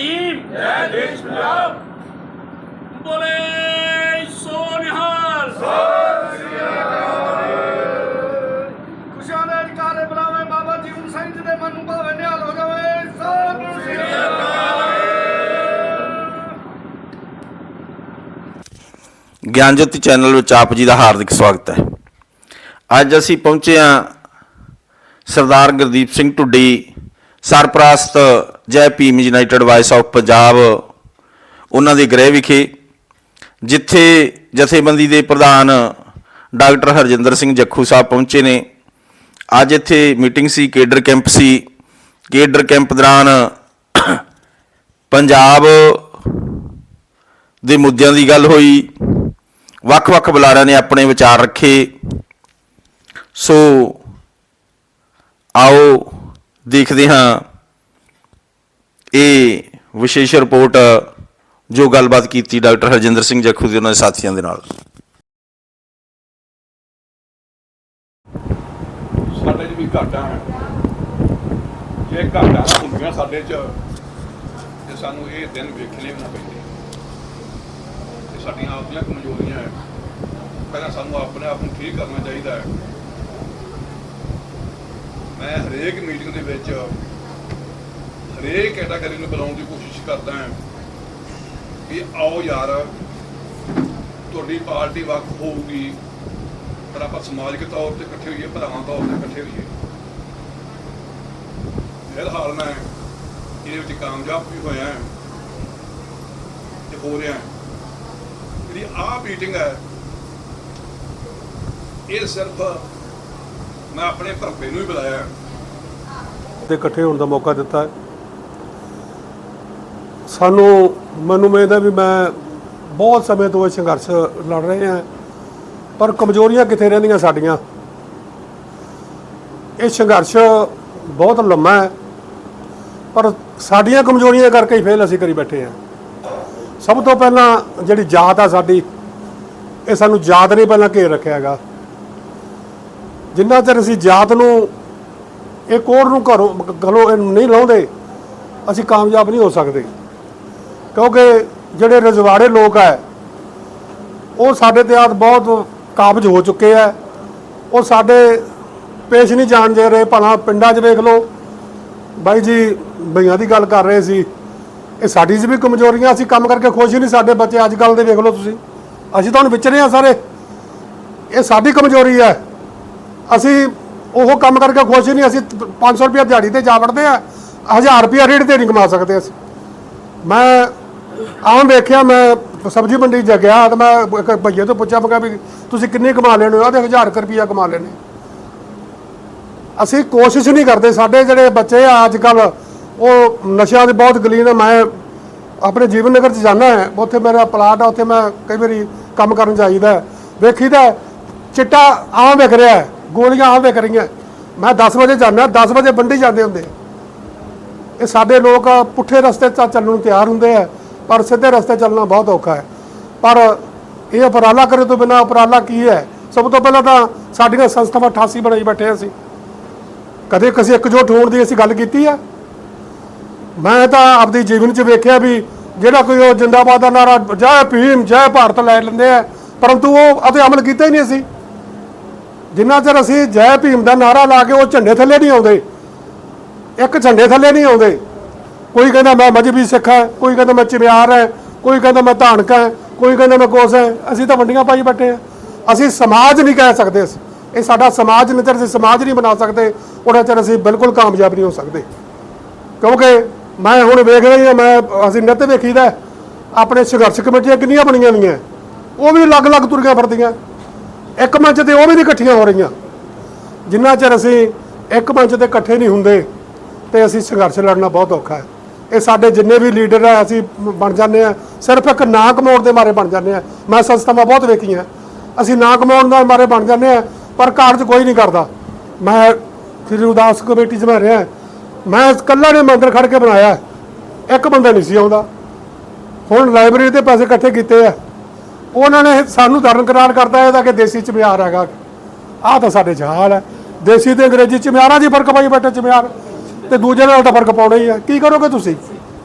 ਭੀਮ ਜੈ ਦੇਸ਼ ਪੰਜਾਬ। ਬੋਲੇ ਸੋ ਨਿਹਾਲ ਖੁਸ਼ੀਆਂ ਦੇ ਅਧਿਕਾਰੇ ਬੁਲਾਵੇ ਬਾਬਾ ਜੀਵਨ ਸਿੰਘ ਜੀ ਦੇ ਮਨ ਨੂੰ ਭਾਵੇਂ ਨਿਹਾਲ ਹੋ ਜਾਵੇ। ਸਤਿ ਸ੍ਰੀ ਗਿਆਨ ਜੋਤੀ ਚੈਨਲ ਵਿੱਚ ਆਪ ਜੀ ਦਾ ਹਾਰਦਿਕ ਸਵਾਗਤ ਹੈ। ਅੱਜ ਅਸੀਂ ਪਹੁੰਚੇ ਹਾਂ ਸਰਦਾਰ ਗੁਰਦੀਪ ਸਿੰਘ ਢੁੱਡੀ ਸਰਪ੍ਰਸਤ Jai Bhim united voice of Punjab, ਉਹਨਾਂ ਦੇ ਗ੍ਰਹਿ ਵਿਖੇ, ਜਿੱਥੇ ਜਥੇਬੰਦੀ ਦੇ ਪ੍ਰਧਾਨ ਡਾਕਟਰ ਹਰਜਿੰਦਰ ਸਿੰਘ ਜੱਖੂ ਸਾਹਿਬ ਪਹੁੰਚੇ ਨੇ। ਅੱਜ ਇੱਥੇ ਮੀਟਿੰਗ ਸੀ, ਕੇਡਰ ਕੈਂਪ ਸੀ। ਕੇਡਰ ਕੈਂਪ ਦੌਰਾਨ ਪੰਜਾਬ ਦੇ ਮੁੱਦਿਆਂ ਦੀ ਗੱਲ ਹੋਈ। ਵੱਖ-ਵੱਖ ਬੁਲਾਰਿਆਂ ਨੇ ਆਪਣੇ ਵਿਚਾਰ ਰੱਖੇ। ਸੋ ਆਓ ਦੇਖਦੇ ਹਾਂ ਇਹ ਵਿਸ਼ੇਸ਼ ਰਿਪੋਰਟ, ਜੋ ਗੱਲਬਾਤ ਕੀਤੀ ਡਾਕਟਰ ਹਰਜਿੰਦਰ ਸਿੰਘ ਜੱਖੂ ਦੇ ਉਹਨਾਂ ਦੇ ਸਾਥੀਆਂ ਦੇ ਨਾਲ। ਸਾਡੇ 'ਚ ਵੀ ਘਾਟਾ ਹੈ ਜੇ ਘਾਟਾ ਹੁੰਦੀਆਂ ਸਾਡੇ 'ਚ, ਤੇ ਸਾਨੂੰ ਇਹ ਦਿਨ ਵੇਖਣੇ ਵੀ ਨਾ ਪੈਂਦੇ। ਇਹ ਸਾਡੀਆਂ ਆਪਣੀਆਂ ਕਮਜ਼ੋਰੀਆਂ ਹੈ। ਪਹਿਲਾਂ ਸਾਨੂੰ ਆਪਣੇ ਆਪ ਨੂੰ ਠੀਕ ਕਰਨਾ ਚਾਹੀਦਾ ਹੈ। ਮੈਂ ਹਰੇਕ ਮੀਟਿੰਗ ਦੇ ਵਿੱਚ ਹਰੇਕ ਕੈਟਾਗਰੀ ਨੂੰ ਬੁਲਾਉਣ ਦੀ ਕੋਸ਼ਿਸ਼ ਕਰਦਾ ਹਾਂ ਕਿ ਆਓ ਯਾਰ, ਤੁਹਾਡੀ ਪਾਰਟੀ ਵੱਖ ਹੋਊਗੀ, ਪਰ ਆਪਾਂ ਸਮਾਜਿਕ ਤੌਰ ਤੇ ਇਕੱਠੇ ਹੋਈਏ, ਭਰਾਵਾਂ ਤੌਰ ਤੇ ਇਕੱਠੇ ਹੋਈਏ। ਫਿਲਹਾਲ ਮੈਂ ਇਹਦੇ ਵਿੱਚ ਕਾਮਯਾਬ ਵੀ ਹੋਇਆ ਹਾਂ ਤੇ ਹੋ ਰਿਹਾ ਜਿਹੜੀ ਆਹ ਮੀਟਿੰਗ ਹੈ, ਇਹ ਸਿਰਫ ਮੈਂ ਆਪਣੇ ਭਰਪੇ ਨੂੰ ਹੀ ਬੁਲਾਇਆ ਹੈ। ਤੇ ਇਕੱਠੇ ਹੋਣ ਦਾ ਮੌਕਾ ਦਿੱਤਾ। ਸਾਨੂੰ, ਮੈਨੂੰ ਉਮੀਦ ਹੈ ਵੀ ਮੈਂ ਬਹੁਤ ਸਮੇਂ ਤੋਂ ਇਹ ਸੰਘਰਸ਼ ਲੜ ਰਹੇ ਹਾਂ, ਪਰ ਕਮਜ਼ੋਰੀਆਂ ਕਿੱਥੇ ਰਹਿੰਦੀਆਂ ਸਾਡੀਆਂ? ਇਹ ਸੰਘਰਸ਼ ਬਹੁਤ ਲੰਮਾ ਹੈ, ਪਰ ਸਾਡੀਆਂ ਕਮਜ਼ੋਰੀਆਂ ਕਰਕੇ ਹੀ ਫੇਲ ਅਸੀਂ ਕਰੀ ਬੈਠੇ ਹਾਂ। ਸਭ ਤੋਂ ਪਹਿਲਾਂ ਜਿਹੜੀ ਜਾਤ ਆ ਸਾਡੀ, ਇਹ ਸਾਨੂੰ ਜਾਤ ਨੇ ਪਹਿਲਾਂ ਘੇਰ ਰੱਖਿਆ ਹੈਗਾ। ਜਿੰਨਾ ਚਿਰ ਅਸੀਂ ਜਾਤ ਨੂੰ, ਇਹ ਕੋੜ ਨੂੰ ਘਰੋਂ ਗਲੋਂ ਨਹੀਂ ਲਾਉਂਦੇ, ਅਸੀਂ ਕਾਮਯਾਬ ਨਹੀਂ ਹੋ ਸਕਦੇ। ਕਿਉਂਕਿ ਜਿਹੜੇ ਰਜਵਾੜੇ ਲੋਕ ਹੈ, ਉਹ ਸਾਡੇ ਤੇ ਆਦ ਬਹੁਤ ਕਾਬਜ ਹੋ ਚੁੱਕੇ ਆ ਉਹ ਸਾਡੇ ਪੇਸ਼ ਨਹੀਂ ਜਾਣ ਦੇ ਰਹੇ, ਭਲਾ ਪਿੰਡਾਂ 'ਚ ਵੇਖ ਲਓ। ਬਾਈ ਜੀ, ਬਈਆਂ ਦੀ ਗੱਲ ਕਰ ਰਹੇ ਸੀ। ਇਹ ਸਾਡੀ 'ਚ ਵੀ ਕਮਜ਼ੋਰੀਆਂ, ਅਸੀਂ ਕੰਮ ਕਰਕੇ ਖੁਸ਼ ਹੀ ਨਹੀਂ ਸਾਡੇ ਬੱਚੇ ਅੱਜ ਕੱਲ ਦੇ, ਵੇਖ ਲਓ ਤੁਸੀਂ। ਅਸੀਂ ਤਾਂ ਹੁਣ ਵਿਚਰੇ ਆ ਸਾਰੇ। ਇਹ ਸਾਡੀ ਕਮਜ਼ੋਰੀ ਹੈ। ਅਸੀਂ ਉਹ ਕੰਮ ਕਰਕੇ ਖੁਸ਼ ਹੀ ਨਹੀਂ, ਅਸੀਂ 500 ਰੁਪਏ ਦਿਹਾੜੀ ਤੇ ਜਾ ਵੜਦੇ ਆ 1000 ਰੁਪਏ ਰੇਟ ਤੇ ਨਹੀਂ ਕਮਾ ਸਕਦੇ ਅਸੀਂ। ਮੈਂ ਆਮ ਵੇਖਿਆ ਮੈਂ ਸਬਜ਼ੀ ਮੰਡੀ 'ਚ ਗਿਆ ਤਾਂ ਮੈਂ ਇੱਕ ਭਈਏ ਤੋਂ ਪੁੱਛਿਆ, ਮੈਂ ਕਿਹਾ ਵੀ ਤੁਸੀਂ ਕਿੰਨੇ ਕਮਾ ਲੈਣੇ ਹੋ? ਆਦੇ 1000 ਰੁਪਏ ਕਮਾ ਲੈਣੇ ਅਸੀਂ ਕੋਸ਼ਿਸ਼ ਨਹੀਂ ਕਰਦੇ, ਸਾਡੇ ਜਿਹੜੇ ਬੱਚੇ ਆ ਅੱਜ ਕੱਲ ਉਹ ਨਸ਼ਿਆਂ ਦੇ ਬਹੁਤ ਗਲੀਨ ਆ। ਮੈਂ ਆਪਣੇ ਜੀਵਨ ਨਗਰ 'ਚ ਜਾਂਦਾ ਹਾਂ, ਉੱਥੇ ਮੇਰਾ ਪਲਾਟ ਆ, ਉੱਥੇ ਮੈਂ ਕਈ ਵਾਰੀ ਕੰਮ ਕਰਨ ਜਾਈਦਾ। ਹੈ। ਵੇਖੀਦਾ, ਚਿੱਟਾ ਆਮ ਵਿਕ ਰਿਹਾ, ਗੋਲੀਆਂ ਆਮ ਵਿਕ ਰਹੀਆਂ। ਮੈਂ 10 ਵਜੇ ਜਾਂਦਾ 10 ਵਜੇ ਬੰਡੀ ਜਾਂਦੇ ਹੁੰਦੇ। ਇਹ ਸਾਡੇ ਲੋਕ ਪੁੱਠੇ ਰਸਤੇ ਚੱਲਣ ਨੂੰ ਤਿਆਰ ਹੁੰਦੇ ਆ। ਪਰ ਸਿੱਧੇ ਰਸਤੇ ਚੱਲਣਾ ਬਹੁਤ ਔਖਾ ਹੈ। ਪਰ ਇਹ ਉਪਰਾਲਾ ਕਰੇ ਤੋਂ ਬਿਨਾ ਉਪਰਾਲਾ ਕੀ ਹੈ? ਸਭ ਤੋਂ ਪਹਿਲਾਂ ਤਾਂ ਸਾਡੀਆਂ ਸੰਸਥਾਵਾਂ 88 ਬਣਾਈ ਬੈਠੇ ਹਾਂ ਅਸੀਂ। ਕਦੇ ਕਿਸੇ ਇਕਜੁੱਟ ਹੋਣ ਦੀ ਅਸੀਂ ਗੱਲ ਕੀਤੀ ਆ? ਮੈਂ ਤਾਂ ਆਪਦੇ ਜੀਵਨ 'ਚ ਵੇਖਿਆ ਵੀ ਜਿਹੜਾ ਕੋਈ ਉਹ ਜਿੰਦਾਬਾਦ ਦਾ ਨਾਰਾ, ਜੈ ਭੀਮ, ਜੈ ਭਾਰਤ ਲੈ ਲੈਂਦੇ ਆ, ਪਰੰਤੂ ਉਹ ਅਤੇ ਅਮਲ ਕੀਤਾ ਹੀ ਨਹੀਂ ਅਸੀਂ। ਜਿੰਨਾ ਚਿਰ ਅਸੀਂ ਜੈ ਭੀਮ ਦਾ ਨਾਰਾ ਲਾ ਕੇ ਉਹ ਝੰਡੇ ਥੱਲੇ ਨਹੀਂ ਆਉਂਦੇ, ਇੱਕ ਝੰਡੇ ਥੱਲੇ ਨਹੀਂ ਆਉਂਦੇ ਕੋਈ ਕਹਿੰਦਾ ਮੈਂ ਮਜਬੀ ਸਿੱਖ ਹੈ ਕੋਈ ਕਹਿੰਦਾ ਮੈਂ ਚਿਮਿਆਰ ਹੈ ਕੋਈ ਕਹਿੰਦਾ ਮੈਂ ਧਾਨਕ ਹੈ ਕੋਈ ਕਹਿੰਦਾ ਮੈਂ ਕੋਸ ਹੈ ਅਸੀਂ ਤਾਂ ਵੰਡੀਆਂ ਪਾਈ ਬੈਠੇ ਆ ਅਸੀਂ ਸਮਾਜ ਨਹੀਂ ਕਹਿ ਸਕਦੇ ਇਹ ਸਾਡਾ ਸਮਾਜ ਨਿਤਰ ਅਸੀਂ ਸਮਾਜ ਨਹੀਂ ਬਣਾ ਸਕਦੇ ਉਹਨਾਂ ਚਿਰ ਅਸੀਂ ਬਿਲਕੁਲ ਕਾਮਯਾਬ ਨਹੀਂ ਹੋ ਸਕਦੇ। ਕਿਉਂਕਿ ਮੈਂ ਹੁਣ ਵੇਖ ਰਹੀ ਹਾਂ ਮੈਂ ਅਸੀਂ ਨਿੱਤ ਵੇਖੀਦਾ ਹੈ, ਆਪਣੇ ਸੰਘਰਸ਼ ਕਮੇਟੀਆਂ ਕਿੰਨੀਆਂ ਬਣੀਆਂ ਹੋਈਆਂ। ਉਹ ਵੀ ਅਲੱਗ-ਅਲੱਗ ਤੁਰੀਆਂ ਫਿਰਦੀਆਂ। ਇੱਕ ਮੰਚ ਤੇ ਉਹ ਵੀ ਨਹੀਂ ਇਕੱਠੀਆਂ ਹੋ ਰਹੀਆਂ। ਜਿੰਨਾ ਚਿਰ ਅਸੀਂ ਇੱਕ ਮੰਚ ਤੇ ਇਕੱਠੇ ਨਹੀਂ ਹੁੰਦੇ ਤੇ ਅਸੀਂ ਸੰਘਰਸ਼ ਲੜਨਾ ਬਹੁਤ ਔਖਾ ਹੈ। ਇਹ ਸਾਡੇ ਜਿੰਨੇ ਵੀ ਲੀਡਰ ਆ, ਅਸੀਂ ਬਣ ਜਾਂਦੇ ਆ। ਸਿਰਫ ਇੱਕ ਨਾਂ ਕਮਾਉਣ ਦੇ ਮਾਰੇ ਬਣ ਜਾਂਦੇ ਆ। ਮੈਂ ਸੰਸਥਾਵਾਂ ਬਹੁਤ ਵੇਖੀਆਂ। ਅਸੀਂ ਨਾਂ ਕਮਾਉਣ ਦੇ ਮਾਰੇ ਬਣ ਜਾਂਦੇ ਆ, ਪਰ ਕਾਰਜ ਕੋਈ ਨਹੀਂ ਕਰਦਾ। ਮੈਂ ਸ੍ਰੀ ਉਦਾਸ ਕਮੇਟੀ 'ਚ ਮੈਂ ਰਿਹਾ। ਮੈਂ ਇਕੱਲਾ ਨੇ ਮੰਦਰ ਖੜ ਕੇ ਬਣਾਇਆ। ਇੱਕ ਬੰਦਾ ਨਹੀਂ ਸੀ ਆਉਂਦਾ। ਹੁਣ ਲਾਇਬ੍ਰੇਰੀ ਤੇ ਪੈਸੇ ਇਕੱਠੇ ਕੀਤੇ ਆ। ਉਹਨਾਂ ਨੇ ਸਾਨੂੰ ਦਰਨ ਕਰਾਰ ਕਰਤਾ ਇਹਦਾ ਕਿ ਦੇਸੀ ਚਮਿਆਰ ਹੈਗਾ। ਆਹ ਤਾਂ ਸਾਡੇ ਜਹਾਲ ਹੈ। ਦੇਸੀ ਤੇ ਅੰਗਰੇਜ਼ੀ ਚਮਿਆਰਾਂ ਦੀ ਫ਼ਰਕ ਪਾਈ ਬੈਠੇ ਚਮਿਆਰ। ਤੇ ਦੂਜੇ ਨਾਲ ਤਾਂ ਫ਼ਰਕ ਪਾਉਣਾ ਹੀ ਹੈ ਕੀ ਕਰੋਗੇ ਤੁਸੀਂ?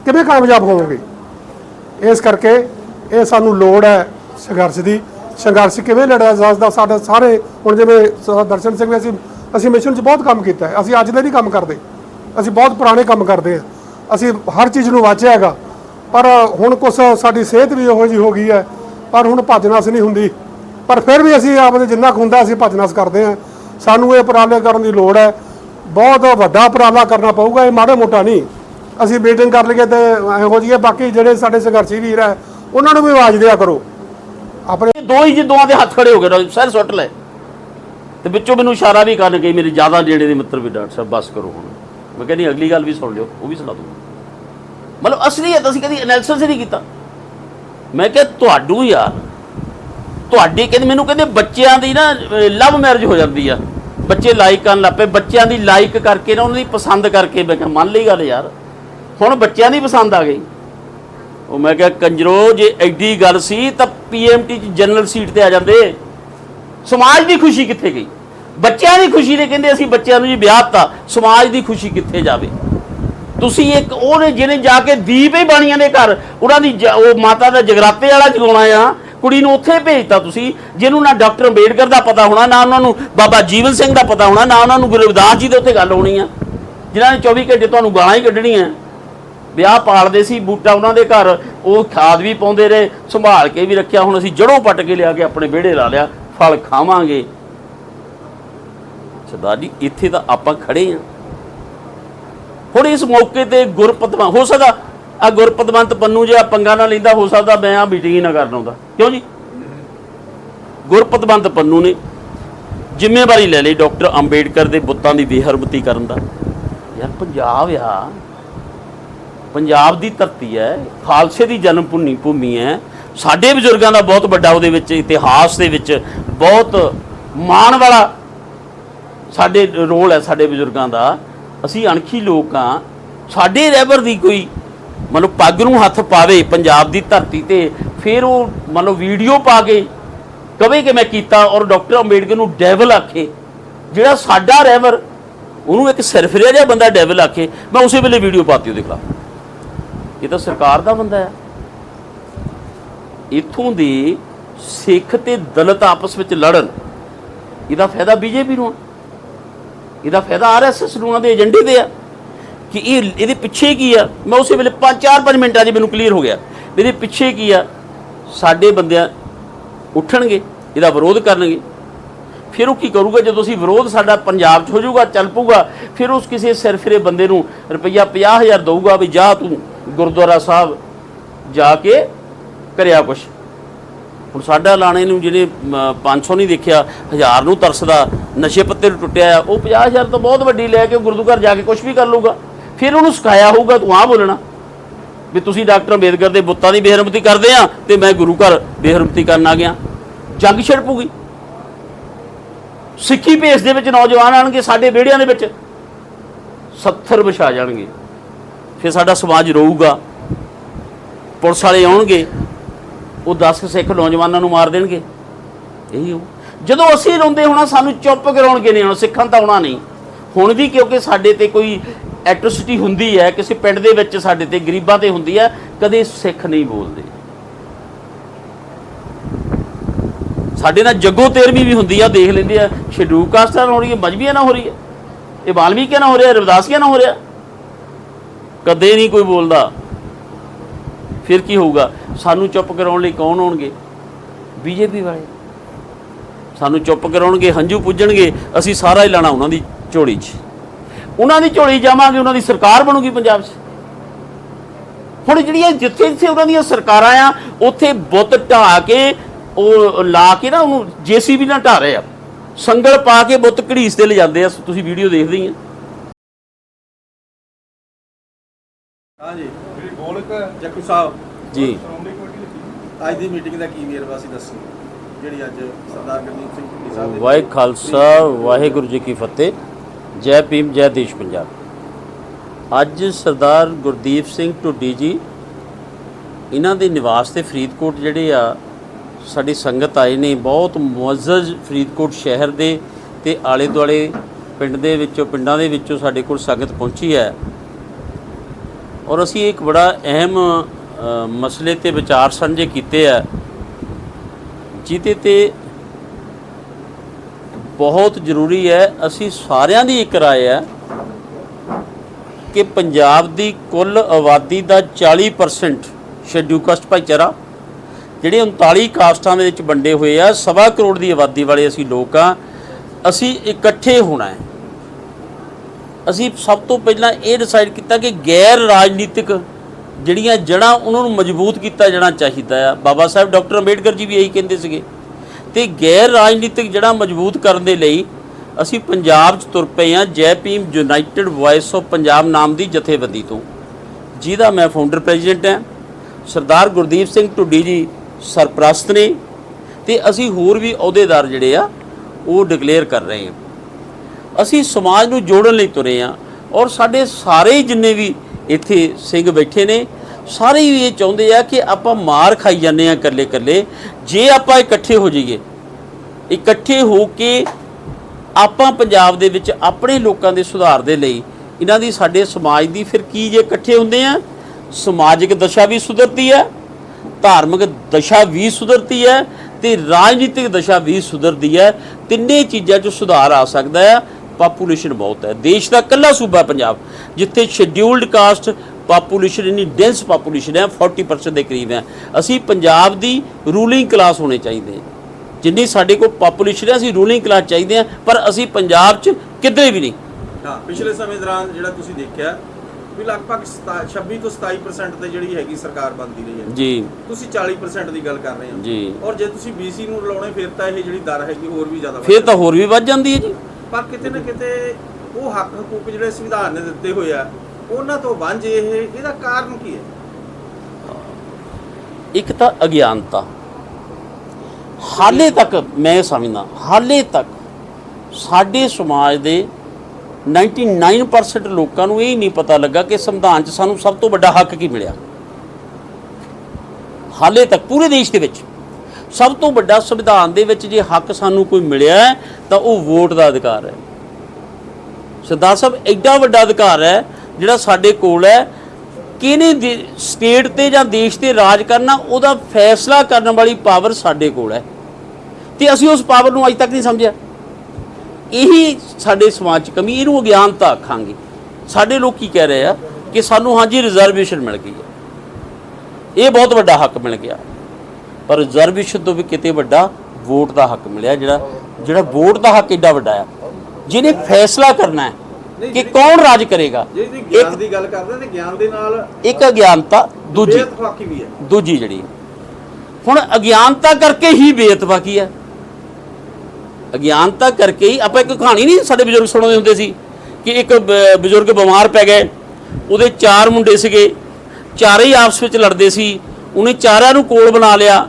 ਕਿਵੇਂ ਕਾਮਯਾਬ ਹੋਵੋਗੇ? ਇਸ ਕਰਕੇ ਇਹ ਸਾਨੂੰ ਲੋੜ ਹੈ ਸੰਘਰਸ਼ ਦੀ। ਸੰਘਰਸ਼ ਕਿਵੇਂ ਲੜਿਆ ਜਾਂਦਾ ਸਾਡੇ ਸਾਰੇ ਹੁਣ ਜਿਵੇਂ ਸ- ਦਰਸ਼ਨ ਸਿੰਘ ਨੇ ਅਸੀਂ ਅਸੀਂ ਮਿਸ਼ਨ 'ਚ ਬਹੁਤ ਕੰਮ ਕੀਤਾ ਹੈ। ਅਸੀਂ ਅੱਜ ਦੇ ਨਹੀਂ ਕੰਮ ਕਰਦੇ। ਅਸੀਂ ਬਹੁਤ ਪੁਰਾਣੇ ਕੰਮ ਕਰਦੇ ਹਾਂ। ਅਸੀਂ ਹਰ ਚੀਜ਼ ਨੂੰ ਵਾਚਿਆ ਹੈਗਾ। ਪਰ ਹੁਣ ਕੁਛ ਸਾਡੀ ਸਿਹਤ ਵੀ ਉਹੋ ਜਿਹੀ ਹੋ ਗਈ ਹੈ। ਪਰ ਹੁਣ ਭੱਜ ਨਹੀਂ ਹੁੰਦੀ। ਪਰ ਫਿਰ ਵੀ ਅਸੀਂ ਆਪਦੇ ਜਿੰਨਾ ਕੁ ਹੁੰਦਾ ਅਸੀਂ ਭੱਜ ਕਰਦੇ ਹਾਂ। ਸਾਨੂੰ ਇਹ ਉਪਰਾਲੇ ਕਰਨ ਦੀ ਲੋੜ ਹੈ। ਬਹੁਤ ਵੱਡਾ ਉਪਰਾਲਾ ਕਰਨਾ ਪਊਗਾ, ਇਹ ਮਾੜਾ ਮੋਟਾ ਨਹੀਂ। ਅਸੀਂ ਮੀਟਿੰਗ ਕਰ ਲਈਏ ਤੇ ਇਹੋ ਜਿਹੀ ਬਾਕੀ ਜਿਹੜੇ ਸਾਡੇ ਸੰਘਰਸ਼ੀ ਵੀਰ ਹੈ, ਉਹਨਾਂ ਨੂੰ ਵੀ ਆਵਾਜ਼ ਦਿਆ ਕਰੋ। ਆਪਣੇ ਦੋ ਹੀ ਜੀ, ਦੋਵਾਂ ਦੇ ਹੱਥ ਖੜੇ ਹੋ ਗਏ ਨਾ ਸੁੱਟ ਲੈ। ਤੇ ਵਿੱਚੋਂ ਮੈਨੂੰ ਇਸ਼ਾਰਾ ਵੀ ਕਰਨ ਗਈ, ਮੇਰੇ ਜ਼ਿਆਦਾ ਨੇੜੇ ਦੇ ਮਿੱਤਰ ਵੀ ਡਾਕਟਰ ਸਾਹਿਬ, ਬਸ ਕਰੋ ਹੁਣ। ਮੈਂ ਕਹਿੰਦੀ ਅਗਲੀ ਗੱਲ ਵੀ ਸੁਣ ਲਿਓ, ਉਹ ਵੀ ਸੁਣਾ ਦੂੰਗਾ ਮਤਲਬ ਅਸਲੀਅਤ ਅਸੀਂ ਕਦੀ ਐਨਾਲਿਸਿਸ ਨਹੀਂ ਕੀਤਾ। ਮੈਂ ਕਿਹਾ ਤੁਹਾਨੂੰ ਯਾਰ, ਤੁਹਾਡੀ ਕਹਿੰਦੇ, ਮੈਨੂੰ ਕਹਿੰਦੇ ਬੱਚਿਆਂ ਦੀ ਨਾ ਲਵ ਮੈਰਿਜ ਹੋ ਜਾਂਦੀ ਆ। ਬੱਚੇ ਲਾਈਕ ਕਰਨ ਲੱਪੇ ਬੱਚਿਆਂ ਦੀ ਲਾਈਕ ਕਰਕੇ ਨਾ ਉਹਨਾਂ ਦੀ ਪਸੰਦ ਕਰਕੇ ਮੈਂ ਕਿਹਾ, ਮੰਨ ਲਈ ਗੱਲ ਯਾਰ, ਹੁਣ ਬੱਚਿਆਂ ਦੀ ਪਸੰਦ ਆ ਗਈ। ਉਹ ਮੈਂ ਕਿਹਾ, ਕੰਜਰੋ, ਜੇ ਐਡੀ ਗੱਲ ਸੀ ਤਾਂ ਪੀਐਮਟੀ ਚ ਜਨਰਲ ਸੀਟ ਤੇ ਆ ਜਾਂਦੇ। ਸਮਾਜ ਦੀ ਖੁਸ਼ੀ ਕਿੱਥੇ ਗਈ? ਬੱਚਿਆਂ ਦੀ ਖੁਸ਼ੀ ਦੇ ਕਹਿੰਦੇ, ਅਸੀਂ ਬੱਚਿਆਂ ਨੂੰ ਜੀ ਵਿਆਹ ਤਾ ਸਮਾਜ ਦੀ ਖੁਸ਼ੀ ਕਿੱਥੇ ਜਾਵੇ? ਤੁਸੀਂ ਇੱਕ, ਉਹਨੇ ਜਿਹਨੇ ਜਾ ਕੇ ਦੀਪ ਹੀ ਬਾਣੀਆਂ ਦੇ ਘਰ, ਉਹਨਾਂ ਦੀ ਜ- ਉਹ ਮਾਤਾ ਦਾ ਜਗਰਾਤੇ ਵਾਲਾ ਜਗਾਉਣਾ ਆ ਕੁੜੀ ਨੂੰ ਉੱਥੇ ਭੇਜਤਾ ਤੁਸੀਂ, ਜਿਹਨੂੰ ਨਾ ਡਾਕਟਰ ਅੰਬੇਡਕਰ ਦਾ ਪਤਾ ਹੋਣਾ, ਨਾ ਉਹਨਾਂ ਨੂੰ ਬਾਬਾ ਜੀਵਨ ਸਿੰਘ ਦਾ ਪਤਾ ਹੋਣਾ, ਨਾ ਉਹਨਾਂ ਨੂੰ ਗੁਰੂ ਰਵਿਦਾਸ ਜੀ ਦੇ ਉੱਤੇ ਗੱਲ ਹੋਣੀ ਆ। ਜਿਨ੍ਹਾਂ ਨੇ 24 ਘੰਟੇ ਤੁਹਾਨੂੰ ਗਾਲਾਂ ਹੀ ਕੱਢਣੀਆਂ। ਵਿਆਹ ਪਾਲਦੇ ਸੀ, ਬੂਟਾ ਉਹਨਾਂ ਦੇ ਘਰ, ਉਹ ਖਾਦ ਵੀ ਪਾਉਂਦੇ ਰਹੇ, ਸੰਭਾਲ ਕੇ ਵੀ ਰੱਖਿਆ, ਹੁਣ ਅਸੀਂ ਜੜੋਂ ਪੱਟ ਕੇ ਲਿਆ ਕੇ ਆਪਣੇ ਵਿਹੜੇ ਲਾ ਲਿਆ, ਫਲ ਖਾਵਾਂਗੇ। ਸਰਦਾਰ ਜੀ ਇੱਥੇ ਤਾਂ ਆਪਾਂ ਖੜੇ ਆ। ਹੁਣ ਇਸ ਮੌਕੇ ਤੇ ਗੁਰਪਤਵੰਤ ਹੋ ਸਕਦਾ ਆ ਗੁਰਪਤਵੰਤ ਪੰਨੂ ਜੇ ਆ ਪੰਗਾ ਨਾ ਲੈਂਦਾ, ਹੋ ਸਕਦਾ ਮੈਂ ਆ ਮੀਟਿੰਗ ਹੀ ਨਾ ਕਰਨਾ ਆਉਂਦਾ। ਕਿਉਂ ਜੀ? ਗੁਰਪਤਵੰਤ ਪੰਨੂ ਨੇ ਜ਼ਿੰਮੇਵਾਰੀ ਲੈ ਲਈ ਡਾਕਟਰ ਅੰਬੇਡਕਰ ਦੇ ਬੁੱਤਾਂ ਦੀ ਬੇਹਰਮਤੀ ਕਰਨ ਦਾ। ਯਾਰ ਪੰਜਾਬ ਆ। ਪੰਜਾਬ ਦੀ ਧਰਤੀ ਹੈ, ਖਾਲਸੇ ਦੀ ਜਨਮ ਭੂਮੀ ਭੂਮੀ ਹੈ। ਸਾਡੇ ਬਜ਼ੁਰਗਾਂ ਦਾ ਬਹੁਤ ਵੱਡਾ ਉਹਦੇ ਵਿੱਚ ਇਤਿਹਾਸ ਦੇ ਵਿੱਚ ਬਹੁਤ ਮਾਣ ਵਾਲਾ ਸਾਡੇ ਰੋਲ ਹੈ ਸਾਡੇ ਬਜ਼ੁਰਗਾਂ ਦਾ। ਅਸੀਂ ਅਣਖੀ ਲੋਕ ਆ ਸਾਡੇ ਰਹਿਬਰ ਦੀ ਕੋਈ ਮਤਲਬ ਪੱਗ ਨੂੰ ਹੱਥ ਪਾਵੇ ਪੰਜਾਬ ਦੀ ਧਰਤੀ ਤੇ ਫਿਰ ਉਹ ਮੰਨ ਲਓ ਵੀਡੀਓ ਪਾ ਕੇ ਕਵੇ ਕਿ ਮੈਂ ਕੀਤਾ ਔਰ ਡਾਕਟਰ ਅੰਬੇਡਕਰ ਨੂੰ ਡੈਵਲ ਆਖੇ। ਜਿਹੜਾ ਸਾਡਾ ਰਹਿਬਰ ਉਹਨੂੰ ਇੱਕ ਸਰਫਰਿਆ ਜਿਹਾ ਬੰਦਾ ਡੈਵਲ ਆਖੇ। ਮੈਂ ਉਸੇ ਵੇਲੇ ਵੀਡੀਓ ਪਾਤੀ ਉਹਦੇ ਖਿਲਾਫ ਇਹ ਤਾਂ ਸਰਕਾਰ ਦਾ ਬੰਦਾ ਹੈ। ਇਥੋਂ ਦੇ ਸਿੱਖ ਤੇ ਦਲਿਤ ਆਪਸ ਵਿੱਚ ਲੜਨ, ਇਹਦਾ ਫਾਇਦਾ ਬੀਜੇਪੀ ਨੂੰ ਆ। ਇਹਦਾ ਫਾਇਦਾ ਆਰਐਸਐਸ ਨੂੰ, ਉਹਨਾਂ ਦੇ ਏਜੰਡੇ ਤੇ ਆ। ਕਿ ਇਹ, ਇਹਦੇ ਪਿੱਛੇ ਕੀ ਆ? ਮੈਂ ਉਸੇ ਵੇਲੇ 5 4 5 ਮਿੰਟਾਂ 'ਚ ਮੈਨੂੰ ਕਲੀਅਰ ਹੋ ਗਿਆ। ਇਹਦੇ ਪਿੱਛੇ ਕੀ ਆ? ਸਾਡੇ ਬੰਦਿਆਂ ਉੱਠਣਗੇ ਇਹਦਾ ਵਿਰੋਧ ਕਰਨਗੇ। ਫਿਰ ਉਹ ਕੀ ਕਰੂਗਾ? ਜਦੋਂ ਅਸੀਂ ਵਿਰੋਧ ਸਾਡਾ ਪੰਜਾਬ 'ਚ ਹੋ ਜਾਊਗਾ ਚੱਲ ਪਊਗਾ ਫਿਰ ਉਸ ਕਿਸੇ ਸਿਰਫਿਰੇ ਬੰਦੇ ਨੂੰ ਰੁਪਈਆ 50000 ਦਊਗਾ ਵੀ ਜਾ ਤੂੰ ਗੁਰਦੁਆਰਾ ਸਾਹਿਬ ਜਾ ਕੇ ਕਰਿਆ ਕੁਛ। ਹੁਣ ਸਾਡਾ ਲਾਣੇ ਨੂੰ ਜਿਹਨੇ ਮ, 500 ਨਹੀਂ ਦੇਖਿਆ ਹਜ਼ਾਰ ਨੂੰ ਤਰਸਦਾ ਨਸ਼ੇ ਪੱਤੇ ਨੂੰ ਟੁੱਟਿਆ ਆ ਉਹ 50000 ਤੋਂ ਬਹੁਤ ਵੱਡੀ ਲੈ ਕੇ ਗੁਰਦੁਆਰਾ ਜਾ ਕੇ ਕੁਝ ਵੀ ਕਰ ਲੂਗਾ ਫਿਰ ਉਹਨੂੰ ਸਿਖਾਇਆ ਹੋਊਗਾ ਤੂੰ ਆ ਬੋਲਣਾ। ਵੀ ਤੁਸੀਂ ਡਾਕਟਰ ਅੰਬੇਦਕਰ ਦੇ ਬੁੱਤਾਂ ਦੀ ਬੇਹਰਮਤੀ ਕਰਦੇ ਆ ਤੇ ਮੈਂ ਗੁਰੂ ਘਰ ਬੇਹਰਮਤੀ ਕਰਨ ਆ ਗਿਆ। ਜੰਗ ਛਿੜ ਪੂਗੀ ਸਿੱਖੀ ਭੇਸ ਦੇ ਵਿੱਚ ਨੌਜਵਾਨ ਆਣਗੇ, ਸਾਡੇ ਵਿਹੜਿਆਂ ਦੇ ਵਿੱਚ। 70 ਵਿਛਾ ਜਾਣਗੇ। ਫਿਰ ਸਾਡਾ ਸਮਾਜ ਰੋਊਗਾ। ਪੁਲਿਸ ਵਾਲੇ ਆਉਣਗੇ। ਉਹ 10 ਸਿੱਖ ਨੌਜਵਾਨਾਂ ਨੂੰ ਮਾਰ ਦੇਣਗੇ। ਇਹੀ ਹੋ ਜਦੋਂ ਅਸੀਂ ਰੋਂਦੇ ਹੋਣਾ, ਸਾਨੂੰ ਚੁੱਪ ਕਰਾਉਣਗੇ ਨਹੀਂ ਹੁਣ। ਸਿੱਖਾਂ ਤਾਂ ਆਉਣਾ ਨਹੀਂ। ਹੁਣ ਵੀ ਕਿਉਂਕਿ ਸਾਡੇ ਤੇ ਕੋਈ ਐਟਰੋਸਿਟੀ ਹੁੰਦੀ ਹੈ, ਕਿਸੇ ਪਿੰਡ ਦੇ ਵਿੱਚ ਸਾਡੇ ਤੇ, ਗਰੀਬਾਂ ਤੇ ਹੁੰਦੀ ਹੈ, ਕਦੇ ਸਿੱਖ ਨਹੀਂ ਬੋਲਦੇ। ਸਾਡੇ ਨਾਲ ਜੱਗੋ ਤੇਰਵੀਂ ਵੀ ਹੁੰਦੀ ਆ, ਦੇਖ ਲੈਂਦੇ ਆ, ਸ਼ਡਿਊਲ ਕਾਸਟਾਂ ਨਾਲ ਹੋ ਰਹੀ ਹੈ, ਮਜਬੀਆਂ ਨਾਲ ਹੋ ਰਹੀ ਹੈ, ਇਹ ਬਾਲਮੀਕਿਆਂ ਨਾਲ ਹੋ ਰਿਹਾ, ਰਵਿਦਾਸੀਆਂ ਨਾਲ ਹੋ ਰਿਹਾ। ਕਦੇ ਨਹੀਂ ਕੋਈ ਬੋਲਦਾ। ਫਿਰ ਕੀ ਹੋਊਗਾ? ਸਾਨੂੰ ਚੁੱਪ ਕਰਾਉਣ ਲਈ ਕੌਣ ਆਉਣਗੇ? ਬੀਜੇਪੀ ਵਾਲੇ। ਸਾਨੂੰ ਚੁੱਪ ਕਰਾਉਣਗੇ, ਹੰਝੂ ਪੁੱਜਣਗੇ, ਅਸੀਂ ਸਾਰਾ ਹੀ ਲਾਣਾ ਉਹਨਾਂ ਦੀ ਝੋਲੀ 'ਚ। ਉਹਨਾਂ ਦੀ ਝੋਲੀ ਜਾਵਾਂਗੇ ਉਹਨਾਂ ਦੀ ਸਰਕਾਰ ਬਣੂਗੀ ਪੰਜਾਬ 'ਚ। ਹੁਣ ਜਿਹੜੀਆਂ ਜਿੱਥੇ ਜਿੱਥੇ ਉਹਨਾਂ ਦੀਆਂ ਸਰਕਾਰਾਂ ਆ ਉੱਥੇ ਬੁੱਤ ਢਾ ਕੇ ਉਹ ਲਾ ਕੇ ਨਾ ਉਹਨੂੰ ਜੀਸੀਬੀ ਨਾਲ ਢਾ ਰਹੇ ਆ। ਸੰਗਲ ਪਾ ਕੇ ਬੁੱਤ ਘੜੀਸ ਤੇ ਲਿਜਾਂਦੇ ਆ। ਤੁਸੀਂ ਵੀਡੀਓ ਦੇਖਦੇ ਹੀ ਆ। ਹਾਂਜੀ। ਜਿਹੜੀ ਗੋਲਕ ਜੱਕੂ ਸਾਹਿਬ ਜੀ। ਸ਼੍ਰੋਮਣੀ ਕਮੇਟੀ ਲਿਖੀ ਅੱਜ ਦੀ ਮੀਟਿੰਗ ਦਾ ਕੀ ਵੇਰਵਾ ਸੀ ਦੱਸੋ। ਜਿਹੜੀ ਅੱਜ ਸਰਦਾਰ ਗੁਰਦੀਪ ਸਿੰਘ ਢਿੱਲੀ ਸਾਹਿਬ ਦੇ ਵਾਹਿ ਖਾਲਸਾ ਵਾਹਿਗੁਰੂ ਜੀ ਕੀ ਫਤਿਹ। ਜੈ ਭੀਮ, ਜੈ ਦੇਸ਼ ਪੰਜਾਬ। ਅੱਜ ਸਰਦਾਰ ਗੁਰਦੀਪ ਸਿੰਘ ਢੁੱਡੀ ਜੀ, ਇਹਨਾਂ ਦੇ ਨਿਵਾਸ ਤੇ ਫਰੀਦਕੋਟ ਜਿਹੜੇ ਆ, ਸਾਡੀ ਸੰਗਤ ਆਏ ਨੇ, ਬਹੁਤ ਮੁਅੱਜ਼ਜ਼ ਫਰੀਦਕੋਟ ਸ਼ਹਿਰ ਦੇ ਤੇ ਆਲੇ ਦੁਆਲੇ ਪਿੰਡ ਦੇ ਵਿੱਚੋਂ, ਪਿੰਡਾਂ ਦੇ ਵਿੱਚੋਂ ਸਾਡੇ ਕੋਲ ਸੰਗਤ ਪਹੁੰਚੀ ਹੈ। ਔਰ ਅਸੀਂ ਇੱਕ ਬੜਾ ਅਹਿਮ ਮਸਲੇ ਤੇ ਵਿਚਾਰ ਸਾਂਝੇ ਕੀਤੇ ਆ ਜਿਹਦੇ ਤੇ ਬਹੁਤ ਜ਼ਰੂਰੀ ਹੈ, ਅਸੀਂ ਸਾਰਿਆਂ ਦੀ ਇੱਕ ਰਾਏ ਹੈ ਕਿ ਪੰਜਾਬ ਦੀ ਕੁੱਲ ਆਬਾਦੀ ਦਾ 40% ਸ਼ੈਡਿਊਲ ਕਾਸਟ ਭਾਈਚਾਰਾ, ਜਿਹੜੇ 39 ਕਾਸਟਾਂ ਦੇ ਵਿੱਚ ਵੰਡੇ ਹੋਏ ਆ, ਸਵਾ ਕਰੋੜ ਦੀ ਆਬਾਦੀ ਵਾਲੇ ਅਸੀਂ ਲੋਕ ਆ, ਅਸੀਂ ਇਕੱਠੇ ਹੋਣਾ ਹੈ। ਅਸੀਂ ਸਭ ਤੋਂ ਪਹਿਲਾਂ ਇਹ ਡਿਸਾਈਡ ਕੀਤਾ ਕਿ ਗੈਰ ਰਾਜਨੀਤਿਕ ਜਿਹੜੀਆਂ ਜੜ੍ਹਾਂ, ਉਹਨਾਂ ਨੂੰ ਮਜ਼ਬੂਤ ਕੀਤਾ ਜਾਣਾ ਚਾਹੀਦਾ ਆ। ਬਾਬਾ ਸਾਹਿਬ, ਡਾਕਟਰ ਅੰਬੇਡਕਰ ਜੀ ਵੀ ਇਹੀ ਕਹਿੰਦੇ ਸੀਗੇ। ਤੇ ਗੈਰ ਰਾਜਨੀਤਿਕ ਜੜ੍ਹਾਂ ਮਜ਼ਬੂਤ ਕਰਨ ਦੇ ਲਈ ਅਸੀਂ ਪੰਜਾਬ 'ਚ ਤੁਰ ਪਏ ਆ Jai Bhim united voice of Punjab ਨਾਮ ਦੀ ਜਥੇਬੰਦੀ ਤੋਂ। ਜਿਹਦਾ ਮੈਂ ਫਾਊਂਡਰ ਪ੍ਰੈਜ਼ੀਡੈਂਟ ਹਾਂ। ਸਰਦਾਰ ਗੁਰਦੀਪ ਸਿੰਘ ਢੁੱਡੀ ਜੀ ਸਰਪ੍ਰਸਤ ਨੇ ਤੇ ਅਸੀਂ ਹੋਰ ਵੀ ਅਹੁਦੇਦਾਰ ਜਿਹੜੇ ਆ, ਉਹ ਡਿਕਲੇਅਰ ਕਰ ਰਹੇ ਹਾਂ। ਅਸੀਂ ਸਮਾਜ ਨੂੰ ਜੋੜਨ ਲਈ ਤੁਰੇ ਆ ਔਰ ਸਾਡੇ ਸਾਰੇ ਜਿੰਨੇ ਵੀ ਇੱਥੇ ਸਿੰਘ ਬੈਠੇ ਨੇ ਸਾਰੇ ਹੀ ਇਹ ਚਾਹੁੰਦੇ ਆ ਕਿ ਆਪਾਂ ਮਾਰ ਖਾਈ ਜਾਂਦੇ ਆ ਇਕੱਲੇ ਇਕੱਲੇ। ਜੇ ਆਪਾਂ ਇਕੱਠੇ ਹੋ ਜਾਈਏ, ਇਕੱਠੇ ਹੋ ਕੇ ਆਪਾਂ ਪੰਜਾਬ ਦੇ ਵਿੱਚ ਆਪਣੇ ਲੋਕਾਂ ਦੇ ਸੁਧਾਰ ਦੇ ਲਈ ਇਹਨਾਂ ਦੀ ਸਾਡੇ ਸਮਾਜ ਦੀ ਫਿਰ ਕੀ ਜੇ ਇਕੱਠੇ ਹੁੰਦੇ ਆ? ਸਮਾਜਿਕ ਦਸ਼ਾ ਵੀ ਸੁਧਰਦੀ ਹੈ ਧਾਰਮਿਕ ਦਸ਼ਾ ਵੀ ਸੁਧਰਦੀ ਹੈ ਤੇ ਰਾਜਨੀਤਿਕ ਦਸ਼ਾ ਵੀ ਸੁਧਰਦੀ ਹੈ ਤਿੰਨੇ ਚੀਜ਼ਾਂ 'ਚ ਸੁਧਾਰ ਆ ਸਕਦਾ ਹੈ ਪਾਪੂਲੇਸ਼ਨ ਬਹੁਤ ਹੈ। ਦੇਸ਼ ਦਾ ਇਕੱਲਾ ਸੂਬਾ ਪੰਜਾਬ, ਜਿੱਥੇ ਸ਼ੈਡਿਊਲਡ ਕਾਸਟ ਪਾਪੂਲੇਸ਼ਨ ਇਨੀ ਡੈਂਸ ਪਾਪੂਲੇਸ਼ਨ ਹੈ 40% ਦੇ ਕਰੀਬ ਹੈ। ਅਸੀਂ ਪੰਜਾਬ ਦੀ ਰੂਲਿੰਗ ਕਲਾਸ ਹੋਣੇ ਚਾਹੀਦੇ ਜਿੰਨੀ ਸਾਡੇ ਕੋਲ ਪਾਪੂਲੇਸ਼ਨ ਹੈ ਅਸੀਂ ਰੂਲਿੰਗ ਕਲਾਸ ਚਾਹੀਦੇ ਹਾਂ ਪਰ ਅਸੀਂ ਪੰਜਾਬ 'ਚ ਕਿਧਰੇ ਵੀ ਨਹੀਂ। ਹਾਂ ਪਿਛਲੇ ਸਮੇਂ ਦੌਰਾਨ ਜਿਹੜਾ ਤੁਸੀਂ ਦੇਖਿਆ ਵੀ ਲਗਭਗ ਸਤਾ- 26 ਤੋਂ 27% ਤੇ ਜਿਹੜੀ ਹੈਗੀ ਸਰਕਾਰ ਬਣਦੀ ਰਹੀ ਹੈ। ਜੀ। ਤੁਸੀਂ 40% ਦੀ ਗੱਲ ਕਰ ਰਹੇ ਹੋ। ਜੀ। ਔਰ ਜੇ ਤੁਸੀਂ BC ਨੂੰ ਰਲਾਉਣੇ ਫਿਰ ਤਾਂ ਇਹ ਜਿਹੜੀ ਦਰ ਹੈਗੀ ਹੋਰ ਵੀ ਜ਼ਿਆਦਾ ਫਿਰ ਤਾਂ ਹੋਰ ਵੀ ਵੱਧ ਜਾਂਦੀ ਹੈ ਜੀ। ਪਰ ਕਿਤੇ ਨਾ ਕਿਤੇ ਉਹ ਹੱਕ ਹਕੂਕ ਜਿਹੜੇ ਸੰਵਿਧਾਨ ਨੇ ਦਿੱਤੇ ਹੋਏ ਆ ਉਹਨਾਂ ਤੋਂ ਵਾਂਝੇ ਇਹ, ਇਹਦਾ ਕਾਰਨ ਕੀ ਹੈ? ਇੱਕ ਤਾਂ ਅਗਿਆਨਤਾ। ਹਾਲੇ ਤੱਕ ਮੈਂ ਸਮਝਦਾ, ਹਾਲੇ ਤੱਕ ਸਾਡੇ ਸਮਾਜ ਦੇ 99% ਲੋਕਾਂ ਨੂੰ ਇਹ ਨਹੀਂ ਪਤਾ ਲੱਗਾ ਕਿ ਸੰਵਿਧਾਨ 'ਚ ਸਾਨੂੰ ਸਭ ਤੋਂ ਵੱਡਾ ਹੱਕ ਕੀ ਮਿਲਿਆ। ਹਾਲੇ ਤੱਕ ਪੂਰੇ ਦੇਸ਼ ਦੇ ਵਿੱਚ ਸਭ ਤੋਂ ਵੱਡਾ ਸੰਵਿਧਾਨ ਦੇ ਵਿੱਚ ਜੇ ਹੱਕ ਸਾਨੂੰ ਕੋਈ ਮਿਲਿਆ ਤਾਂ ਉਹ ਵੋਟ ਦਾ ਅਧਿਕਾਰ ਹੈ। ਸਰਦਾਰ ਸਾਹਿਬ, ਐਡਾ ਵੱਡਾ ਅਧਿਕਾਰ ਹੈ ਜਿਹੜਾ ਸਾਡੇ ਕੋਲ ਹੈ, ਕਿਹਨੇ ਸਟੇਟ ਤੇ ਜਾਂ ਦੇਸ਼ ਤੇ ਰਾਜ ਕਰਨਾ, ਉਹਦਾ ਫੈਸਲਾ ਕਰਨ ਵਾਲੀ ਪਾਵਰ ਸਾਡੇ ਕੋਲ ਹੈ। ਤੇ ਅਸੀਂ ਉਸ ਪਾਵਰ ਨੂੰ ਅਜੇ ਤੱਕ ਨਹੀਂ ਸਮਝਿਆ। ਇਹੀ ਸਾਡੇ ਸਮਾਜ 'ਚ ਕਮੀ, ਇਹਨੂੰ ਅਗਿਆਨਤਾ ਆਖਾਂਗੇ। ਸਾਡੇ ਲੋਕ ਕੀ ਕਹਿ ਰਹੇ ਆ ਕਿ ਸਾਨੂੰ ਹਾਂਜੀ ਰਿਜ਼ਰਵੇਸ਼ਨ ਮਿਲ ਗਈ ਹੈ। ਇਹ ਬਹੁਤ ਵੱਡਾ ਹੱਕ ਮਿਲ ਗਿਆ। ਪਰ ਰਿਜ਼ਰਵੇਸ਼ਨ ਤੋਂ ਵੀ ਕਿਤੇ ਵੱਡਾ ਵੋਟ ਦਾ ਹੱਕ ਮਿਲਿਆ ਜਿਹੜਾ ਜਿਹੜਾ ਵੋਟ ਦਾ ਹੱਕ ਏਡਾ ਵੱਡਾ ਆ। ਜਿਹਨੇ ਫੈਸਲਾ ਕਰਨਾ ਹੈ ਕਿ ਕੌਣ ਰਾਜ ਕਰੇਗਾ? ਜੇ ਤੁਸੀਂ ਗਿਆਨ ਇੱਕ ਦੀ ਗੱਲ ਕਰਦੇ ਨੇ ਗਿਆਨ ਦੇ ਨਾਲ ਇੱਕ ਅਗਿਆਨਤਾ ਦੂਜੀ। ਬੇਇਤਫਾਕੀ ਵੀ ਹੈ। ਦੂਜੀ ਜਿਹੜੀ। ਹੁਣ ਅਗਿਆਨਤਾ ਕਰਕੇ ਹੀ ਬੇਇਤਫਾਕੀ ਹੈ। ਅਗਿਆਨਤਾ ਕਰਕੇ ਹੀ ਆਪਾਂ ਇੱਕ ਕਹਾਣੀ ਨਹੀਂ ਸਾਡੇ ਬਜ਼ੁਰਗ ਸੁਣਾਉਂਦੇ ਹੁੰਦੇ ਸੀ ਕਿ ਇੱਕ ਬਜ਼ੁਰਗ ਬਿਮਾਰ ਪੈ ਗਏ ਉਹਦੇ ਚਾਰ ਮੁੰਡੇ ਸੀਗੇ ਚਾਰੇ ਹੀ ਆਪਸ ਵਿੱਚ ਲੜਦੇ ਸੀ ਉਹਨੇ ਚਾਰਿਆਂ ਨੂੰ ਕੋਲ ਬਣਾ ਲਿਆ।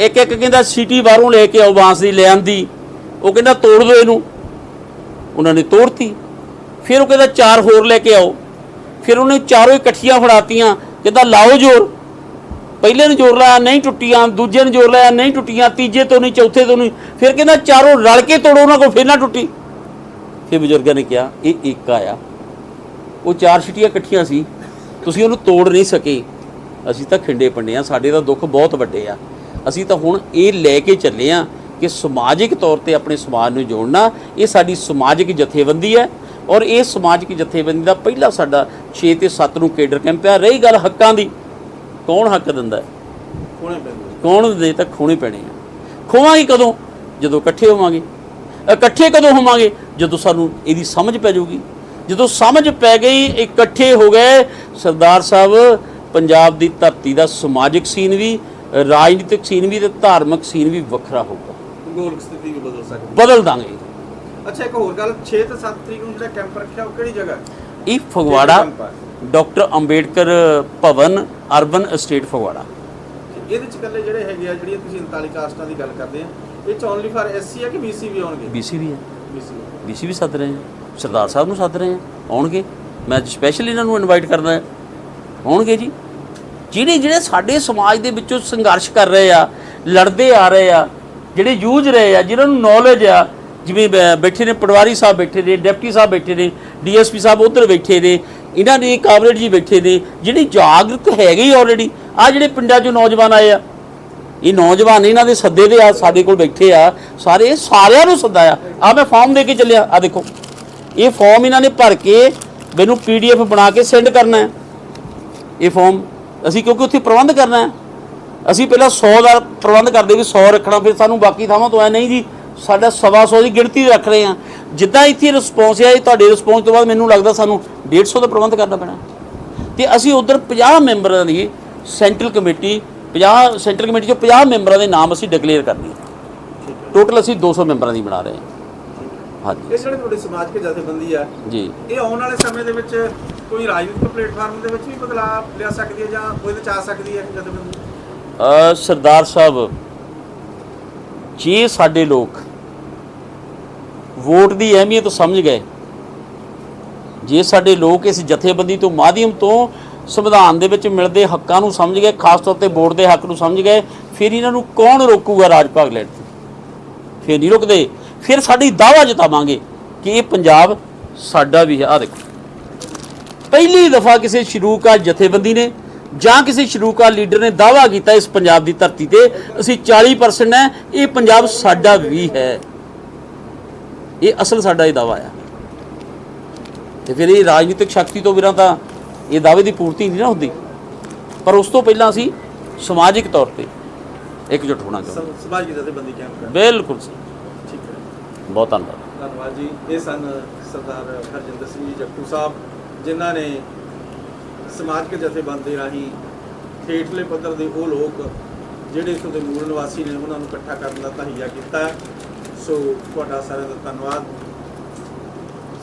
ਇੱਕ ਇੱਕ ਕਹਿੰਦਾ ਸੀਟੀ ਬਾਹਰੋਂ ਲੈ ਕੇ ਆਓ ਬਾਂਸ ਦੀ ਲੈ ਆਂਦੀ। ਉਹ ਕਹਿੰਦਾ ਤੋੜ ਦਿਓ ਇਹਨੂੰ। ਉਹਨਾਂ ਨੇ ਤੋੜਤੀ। ਫਿਰ ਉਹ ਕਹਿੰਦਾ ਚਾਰ ਹੋਰ ਲੈ ਕੇ ਆਓ। ਫਿਰ ਉਹਨੇ ਚਾਰੋਂ ਇਕੱਠੀਆਂ ਫੜਾਤੀਆਂ, ਕਹਿੰਦਾ ਲਾਓ ਜ਼ੋਰ। ਪਹਿਲੇ ਨੂੰ ਜ਼ੋਰ ਲਾਇਆ, ਨਹੀਂ ਟੁੱਟੀਆਂ, ਦੂਜੇ ਨੂੰ ਜ਼ੋਰ ਲਾਇਆ, ਨਹੀਂ ਟੁੱਟੀਆਂ, ਤੀਜੇ ਤੋਂ ਨਹੀਂ, ਚੌਥੇ ਤੋਂ ਨਹੀਂ। ਫਿਰ ਕਹਿੰਦਾ ਚਾਰੋਂ ਰਲ ਕੇ ਤੋੜੋ, ਉਹਨਾਂ ਕੋਲ ਫਿਰ ਨਾ ਟੁੱਟੀ। ਫਿਰ ਬਜ਼ੁਰਗਾਂ ਨੇ ਕਿਹਾ, ਇਹ ਇੱਕ ਆਇਆ। ਉਹ ਚਾਰ ਛਿਟੀਆਂ ਇਕੱਠੀਆਂ ਸੀ। ਤੁਸੀਂ ਉਹਨੂੰ ਤੋੜ ਨਹੀਂ ਸਕੇ। ਅਸੀਂ ਤਾਂ ਖਿੰਡੇ ਪੰਡੇ ਆ ਸਾਡੇ ਤਾਂ ਦੁੱਖ ਬਹੁਤ ਵੱਡੇ ਆ। ਅਸੀਂ ਤਾਂ ਹੁਣ ਇਹ ਲੈ ਕੇ ਚੱਲੇ ਆ ਕਿ ਸਮਾਜਿਕ ਤੌਰ ਤੇ ਆਪਣੇ ਸਮਾਜ ਨੂੰ ਜੋੜਨਾ, ਇਹ ਸਾਡੀ ਸਮਾਜਿਕ ਜਥੇਬੰਦੀ ਹੈ। ਔਰ ਇਹ ਸਮਾਜਿਕ ਜਥੇਬੰਦੀ ਦਾ ਪਹਿਲਾ ਸਾਡਾ 6 ਤੇ 7 ਨੂੰ ਕੇਡਰ ਕੈਂਪ ਆ ਰਹੀ ਗੱਲ ਹੱਕਾਂ ਦੀ ਕੌਣ ਹੱਕ ਦਿੰਦਾ ਹੈ? ਕੌਣ ਦੇ ਤੱਕ ਖੋਣੇ ਪੈਣੇ ਆ? ਖੋਵਾਂਗੇ ਕਦੋਂ? ਜਦੋਂ ਇਕੱਠੇ ਹੋਵਾਂਗੇ। ਇਕੱਠੇ ਕਦੋਂ ਹੋਵਾਂਗੇ? ਜਦੋਂ ਸਾਨੂੰ ਇਹਦੀ ਸਮਝ ਪੈ ਜਾਊਗੀ। ਜਦੋਂ ਸਮਝ ਪੈ ਗਈ ਇਕੱਠੇ ਹੋ ਗਏ ਸਰਦਾਰ ਸਾਹਿਬ ਪੰਜਾਬ ਦੀ ਧਰਤੀ ਦਾ ਸਮਾਜਿਕ ਸੀਨ ਵੀ ਰਾਜਨੀਤਿਕ ਸੀਨ ਵੀ ਤੇ ਧਾਰਮਿਕ ਸੀਨ ਵੀ ਵੱਖਰਾ ਹੋਊਗਾ। ਭੂਗੋਲਿਕ ਸਥਿਤੀ ਵੀ ਬਦਲ ਸਕਦੀ ਬਦਲ ਦਾਂਗੇ। ਅੱਛਾ ਇੱਕ ਹੋਰ ਗੱਲ 6 ਤੇ 7 ਤਰੀਕ ਨੂੰ ਜਿਹੜਾ ਕੈਂਪ ਰੱਖਿਆ ਉਹ ਕਿਹੜੀ ਜਗ੍ਹਾ? ਇਹ Phagwara? Doctor Ambedkar Bhawan urban estate Phagwara. ਇਹਦੇ ਚ ਇਕੱਲੇ ਜਿਹੜੇ ਹੈਗੇ ਆ ਜਿਹੜੀਆਂ ਤੁਸੀਂ 39 ਕਾਸਟਾਂ ਦੀ ਗੱਲ ਕਰਦੇ ਆ ਇਹ ਚ ਓਨਲੀ ਫਾਰ ਐਸਸੀ ਆ ਕਿ ਬੀਸੀ ਵੀ ਆਉਣਗੇ? ਬੀਸੀ ਵੀ ਹੈ ਬੀਸੀ ਬੀਸੀ ਵੀ ਸੱਦ ਰਹੇ ਹਾਂ ਸਰਦਾਰ ਸਾਹਿਬ ਨੂੰ ਸੱਦ ਰਹੇ ਹਾਂ ਆਉਣਗੇ। ਮੈਂ ਸਪੈਸ਼ਲ ਇਹਨਾਂ ਨੂੰ ਇਨਵਾਈਟ ਕਰਦਾ ਹਾਂ। ਆਉਣਗੇ ਜੀ। ਜਿਹੜੇ ਜਿਹੜੇ ਸਾਡੇ ਸਮਾਜ ਦੇ ਵਿੱਚੋਂ ਸੰਘਰਸ਼ ਕਰ ਰਹੇ ਆ ਲੜਦੇ ਆ ਰਹੇ ਆ ਜਿਹੜੇ ਜੂਝ ਰਹੇ ਆ ਜਿਨ੍ਹਾਂ ਨੂੰ ਨੌਲੇਜ ਆ ਜਿਵੇਂ ਬੈਠੇ ਨੇ, ਪਟਵਾਰੀ ਸਾਹਿਬ ਬੈਠੇ ਨੇ, ਡਿਪਟੀ ਸਾਹਿਬ ਬੈਠੇ ਨੇ, ਡੀਐਸਪੀ ਸਾਹਿਬ ਉਧਰ ਬੈਠੇ ਨੇ, ਇਹਨਾਂ ਦੇ ਕਾਬਰੇਟ ਜੀ ਬੈਠੇ ਨੇ, ਜਿਹੜੀ ਜਾਗਰੂਕ ਹੈਗੇ ਹੀ ਆਲਰੇਡੀ ਆ ਜਿਹੜੇ ਪਿੰਡਾਂ 'ਚੋਂ ਨੌਜਵਾਨ ਆਏ ਆ, ਇਹ ਨੌਜਵਾਨ ਇਹਨਾਂ ਦੇ ਸੱਦੇ ਦੇ ਆ, ਸਾਡੇ ਕੋਲ ਬੈਠੇ ਆ, ਸਾਰੇ ਇਹ ਸਾਰਿਆਂ ਨੂੰ ਸੱਦਾ ਆ। ਆ ਮੈਂ ਫਾਰਮ ਦੇ ਕੇ ਚੱਲਿਆ ਆ ਦੇਖੋ। ਇਹ ਫਾਰਮ ਇਹਨਾਂ ਨੇ ਭਰ ਕੇ ਮੈਨੂੰ ਪੀਡੀਐਫ ਬਣਾ ਕੇ ਸੈਂਡ ਕਰਨਾ ਹੈ। ਇਹ ਫਾਰਮ ਅਸੀਂ ਕਿਉਂਕਿ ਉੱਥੇ ਪ੍ਰਬੰਧ ਕਰਨਾ ਹੈ। ਅਸੀਂ ਪਹਿਲਾਂ 100 ਦਾ ਪ੍ਰਬੰਧ ਕਰਦੇ ਵੀ 100 ਰੱਖਣਾ, ਫਿਰ ਸਾਨੂੰ ਬਾਕੀ ਥਾਵਾਂ ਤੋਂ ਐ ਨਹੀਂ ਜੀ ਸਾਡਾ ਸਵਾ 100 ਦੀ ਗਿਣਤੀ ਰੱਖ ਰਹੇ ਆ ਜਿੱਦਾਂ ਇੱਥੇ ਰਿਸਪੌਂਸ ਹੈ ਇਹ ਤੁਹਾਡੇ ਰਿਸਪੌਂਸ ਤੋਂ ਬਾਅਦ ਮੈਨੂੰ ਲੱਗਦਾ ਸਾਨੂੰ 150 ਦਾ ਪ੍ਰਬੰਧ ਕਰਨਾ ਪੈਣਾ। ਤੇ ਅਸੀਂ ਉਧਰ 50 ਮੈਂਬਰਾਂ ਦੀ ਸੈਂਟਰਲ ਕਮੇਟੀ 50 ਸੈਂਟਰਲ ਕਮੇਟੀ ਚੋਂ 50 ਮੈਂਬਰਾਂ ਦੇ ਨਾਮ ਅਸੀਂ ਡਿਕਲੇਅਰ ਕਰਨੇ ਆ ਟੋਟਲ ਅਸੀਂ 200 ਮੈਂਬਰਾਂ ਦੀ ਬਣਾ ਰਹੇ ਹਾਂ। ਹਾਂਜੀ। ਇਹ ਜਿਹੜੇ ਤੁਹਾਡੇ ਸਮਾਜਿਕ ਜਥੇਬੰਦੀ ਆ। ਜੀ। ਇਹ ਆਉਣ ਵਾਲੇ ਸਮੇਂ ਦੇ ਵਿੱਚ ਕੋਈ ਰਾਜਨੀਤਿਕ ਪਲੇਟਫਾਰਮ ਦੇ ਵਿੱਚ ਵੀ ਬਦਲਾਅ ਲਿਆ ਸਕਦੀ ਹੈ ਜਾਂ ਉਹਦੇ ਚ ਆ ਸਕਦੀ ਹੈ ਜਥੇਬੰਦੀ? ਸਰਦਾਰ ਸਾਹਿਬ ਜੇ ਸਾਡੇ ਲੋਕ ਵੋਟ ਦੀ ਅਹਿਮੀਅਤ ਸਮਝ ਗਏ, ਜੇ ਸਾਡੇ ਲੋਕ ਇਸ ਜਥੇਬੰਦੀ ਤੋਂ ਮਾਧਿਅਮ ਤੋਂ ਸੰਵਿਧਾਨ ਦੇ ਵਿੱਚ ਮਿਲਦੇ ਹੱਕਾਂ ਨੂੰ ਸਮਝ ਗਏ, ਖਾਸ ਤੌਰ ਤੇ ਵੋਟ ਦੇ ਹੱਕ ਨੂੰ ਸਮਝ ਗਏ, ਫਿਰ ਇਹਨਾਂ ਨੂੰ ਕੌਣ ਰੋਕੂਗਾ ਰਾਜ ਭਾਗ ਲੈਣ ਤੋਂ? ਫਿਰ ਨਹੀਂ ਰੁਕਦੇ। ਫਿਰ ਸਾਡੀ ਦਾਵਾ ਜਿਤਾਵਾਂਗੇ ਕਿ ਇਹ ਪੰਜਾਬ ਸਾਡਾ ਵੀ ਹੈ। ਆ ਦੇਖੋ। ਪਹਿਲੀ ਦਫਾ ਕਿਸੇ ਸ਼ਰੂਕਾ ਜਥੇਬੰਦੀ ਨੇ ਜਾਂ ਕਿਸੇ ਸ਼ਰੂਕਾ ਲੀਡਰ ਨੇ ਦਾਵਾ ਕੀਤਾ ਇਸ ਪੰਜਾਬ ਦੀ ਧਰਤੀ ਤੇ ਅਸੀਂ 40% ਹੈ ਇਹ ਪੰਜਾਬ ਸਾਡਾ ਵੀ ਹੈ। ਇਹ ਅਸਲ ਸਾਡਾ ਇਹ ਦਾਵਾ ਆ। ਤੇ ਫਿਰ ਇਹ ਰਾਜਨੀਤਿਕ ਸ਼ਕਤੀ ਤੋਂ ਬਿਨਾਂ ਤਾਂ ਇਹ ਦਾਅਵੇ ਦੀ ਪੂਰਤੀ ਨਹੀਂ ਨਾ ਹੁੰਦੀ। ਪਰ ਉਸ ਤੋਂ ਪਹਿਲਾਂ ਅਸੀਂ ਸਮਾਜਿਕ ਤੌਰ ਤੇ ਇਕਜੁੱਟ ਹੋਣਾ ਚਾਹੁੰਦੇ ਸਮ- ਸਮਾਜਿਕ ਜਥੇਬੰਦੀ ਕੈਂਪ ਕਰ ਬਿਲਕੁਲ ਸਹੀ ਠੀਕ ਹੈ। ਬਹੁਤ ਧੰਨਵਾਦ। ਧੰਨਵਾਦ ਜੀ। ਇਹ ਸਨ ਸਰਦਾਰ ਹਰਜਿੰਦਰ ਸਿੰਘ ਜੀ ਜੱਟੂ ਸਾਹਿਬ ਜਿਨ੍ਹਾਂ ਨੇ ਸਮਾਜਿਕ ਜਥੇਬੰਦੀ ਰਾਹੀਂ ਹੇਠਲੇ ਪੱਧਰ ਦੇ ਉਹ ਲੋਕ ਜਿਹੜੇ ਇਸ ਦੇ ਮੂਲ ਨਿਵਾਸੀ ਨੇ ਉਹਨਾਂ ਨੂੰ ਇਕੱਠਾ ਕਰਨ ਦਾ ਤਹਈਆ ਕੀਤਾ ਸੋ ਤੁਹਾਡਾ ਸਾਰਿਆਂ ਦਾ ਧੰਨਵਾਦ।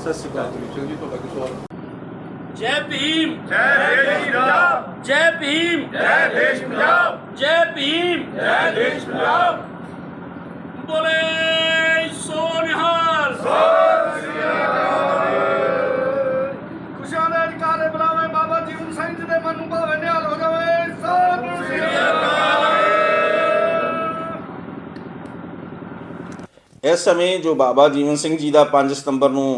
ਸਤਿ ਸ਼੍ਰੀ ਅਕਾਲ। ਜੀ ਤੁਹਾਡਾ ਕੀ ਸਵਾਲ? ਜੈ ਭੀਮ। ਜੈ ਦੇਸ਼ ਪੰਜਾਬ। ਜੈ ਭੀਮ। ਜੈ ਦੇਸ਼ ਪੰਜਾਬ। ਜੈ ਭੀਮ। ਜੈ ਦੇਸ਼ ਪੰਜਾਬ। ਬੋਲੇ ਸੋਨਹਾਰ ਸੋ ਇਸ ਸਮੇਂ ਜੋ ਬਾਬਾ ਜੀਵਨ ਸਿੰਘ ਜੀ ਦਾ 5 ਸਤੰਬਰ ਨੂੰ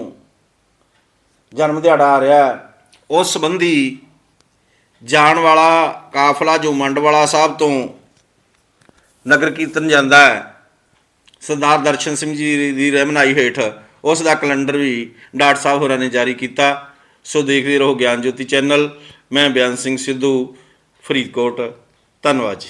ਜਨਮ ਦਿਹਾੜਾ ਆ ਰਿਹਾ ਉਸ ਸੰਬੰਧੀ ਜਾਣ ਵਾਲਾ ਕਾਫਲਾ ਜੋ ਮੰਡਵਾਲਾ ਸਾਹਿਬ ਤੋਂ ਨਗਰ ਕੀਰਤਨ ਜਾਂਦਾ ਹੈ, ਸਰਦਾਰ ਦਰਸ਼ਨ ਸਿੰਘ ਜੀ ਦੀ ਰਹਿਮਨਾਈ ਹੇਠ, ਉਸ ਦਾ ਕੈਲੰਡਰ ਵੀ ਡਾਕਟਰ ਸਾਹਿਬ ਹੋਰਾਂ ਨੇ ਜਾਰੀ ਕੀਤਾ। ਸੋ ਦੇਖਦੇ ਰਹੋ ਗਿਆਨ ਜੋਤੀ ਚੈਨਲ। ਮੈਂ ਬਿਆਨ ਸਿੰਘ ਸਿੱਧੂ, ਫਰੀਦਕੋਟ। ਧੰਨਵਾਦ ਜੀ।